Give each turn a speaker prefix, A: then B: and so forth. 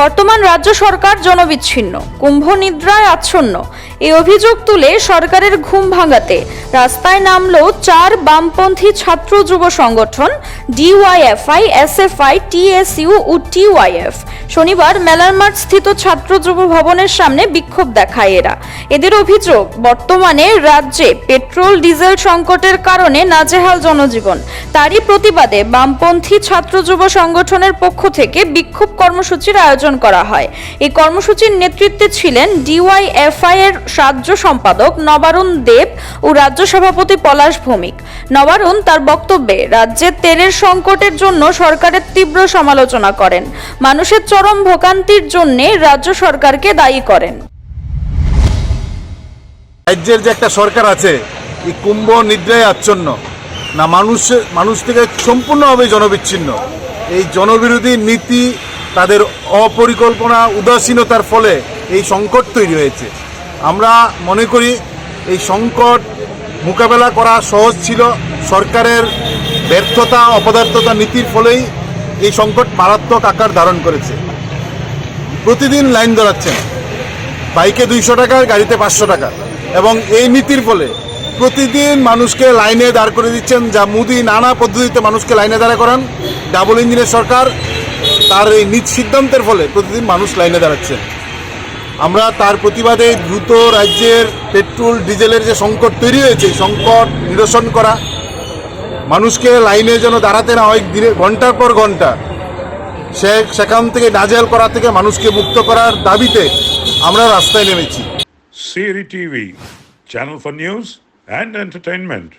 A: বর্তমান রাজ্য সরকার জনবিচ্ছিন্ন, কুম্ভ নিদ্রায় আচ্ছন্ন। এই অভিযোগ তুলে সরকারের ঘুম ভাঙাতে রাস্তায় নামলো চার বামপন্থী ছাত্র যুব সংগঠন ডিওয়াইএফআই, এসএফআই, টিএসইউ ও টিওয়াইএফ। শনিবার মেলার মাঠ স্থিত ছাত্র যুব ভবনের সামনে বিক্ষোভ দেখায় এরা। এদের অভিযোগ, বর্তমানে রাজ্যে পেট্রোল, ডিজেল সংকটের কারণে নাজেহাল জনজীবন। তারই প্রতিবাদে বামপন্থী ছাত্র যুব সংগঠনের পক্ষ থেকে বিক্ষোভ কর্মসূচির আয়োজন করা হয়। এই কর্মসূচির নেতৃত্বে ছিলেন ডিওয়াইএফআই এর রাজ্য সম্পাদক নবারুণ দেব ও রাজ্য সভাপতি পলাশ ভৌমিক। নবারুণ তার বক্তব্যে রাজ্যে তেলের সংকটের জন্য সরকারের তীব্র সমালোচনা করেন। মানুষের চরম ভোগান্তির জন্য রাজ্য সরকারকে দায়ী করেন।
B: রাজ্যের যে একটা সরকার আছে, এই কুম্ভ নিদ্রায় আচ্ছন্ন। না, মানুষ মানুষ থেকে সম্পূর্ণভাবে জনবিচ্ছিন্ন। এই জনবিরোধী নীতি তাদের অপরিকল্পনা, উদাসীনতার ফলে এই সংকট তৈরি হয়েছে। আমরা মনে করি এই সংকট মোকাবেলা করা সহজ ছিল। সরকারের ব্যর্থতা, অপদার্থতা নীতির ফলেই এই সংকট মারাত্মক আকার ধারণ করেছে। প্রতিদিন লাইন ধরাচ্ছেন। বাইকে দুইশো টাকা, গাড়িতে পাঁচশো টাকা। এবং এই নীতির ফলে প্রতিদিন মানুষকে লাইনে দাঁড় করে দিচ্ছেন। যা মুদি নানা পদ্ধতিতে মানুষকে লাইনে দাঁড়া করান। ডাবল ইঞ্জিনের সরকার তার এই নিজ সিদ্ধান্তের ফলে প্রতিদিন মানুষ লাইনে দাঁড়াচ্ছে আমরা তার প্রতিবাদে দ্রুত রাজ্যের পেট্রোল, ডিজেলের যে সংকট তৈরি হয়েছে সংকট নিরসন করা, মানুষকে লাইনে যেন দাঁড়াতে না হয় দিনে ঘণ্টার পর ঘণ্টা, সে সেখান থেকে নাজেহাল করা থেকে মানুষকে মুক্ত করার দাবিতে আমরা রাস্তায় নেমেছি
C: Siri TV, channel for news and entertainment.